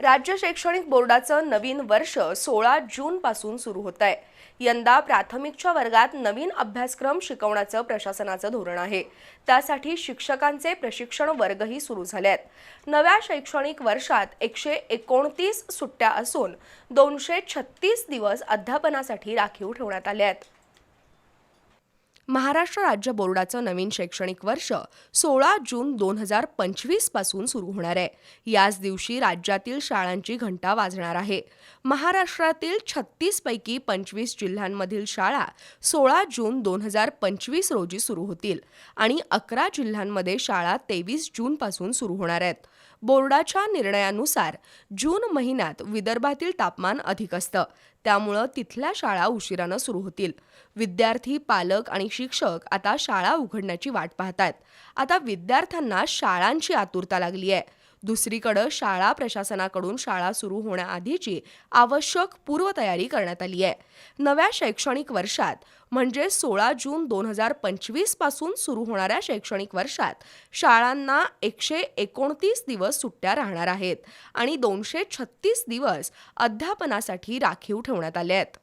राज्य शैक्षणिक बोर्डाचं नवीन वर्ष सोळा जूनपासून सुरू होत आहे. यंदा प्राथमिकच्या वर्गात नवीन अभ्यासक्रम शिकवण्याचं प्रशासनाचं धोरण आहे. त्यासाठी शिक्षकांचे प्रशिक्षण वर्गही सुरू झाले आहेत. नव्या शैक्षणिक वर्षात एकशे एकोणतीस सुट्ट्या असून दोनशे छत्तीस दिवस अध्यापनासाठी राखीव ठेवण्यात आले आहेत. महाराष्ट्र राज्य बोर्डाचं नवीन शैक्षणिक वर्ष सोळा जून दोन हजार पंचवीसपासून सुरू होणार आहे. याच दिवशी राज्यातील शाळांची घंटा वाजणार आहे. महाराष्ट्रातील छत्तीस पैकी पंचवीस जिल्ह्यांमधील शाळा सोळा जून दोन हजार पंचवीस रोजी सुरू होतील आणि अकरा जिल्ह्यांमध्ये शाळा तेवीस जूनपासून सुरू होणार आहेत. बोर्डाच्या निर्णयानुसार जून महिन्यात विदर्भातील तापमान अधिक असतं. त्यामुळं तिथल्या शाळा उशिरानं सुरू होतील. विद्यार्थी पालक आणि शिक्षक आता शाळा उघडण्याची वाट पाहतात आता विद्यार्थ्यांना शाळांची आतुरता लागली आहे दुसरीकडं शाळा प्रशासनाकडून शाळा सुरू होण्याआधीची आवश्यक पूर्वतयारी करण्यात आली आहे. नव्या शैक्षणिक वर्षात म्हणजे सोळा जून दोन हजार पंचवीसपासून सुरू होणाऱ्या शैक्षणिक वर्षात शाळांना एकशे एकोणतीस दिवस सुट्ट्या राहणार आहेत आणि दोनशे छत्तीस दिवस अध्यापनासाठी राखीव ठेवण्यात आले आहेत.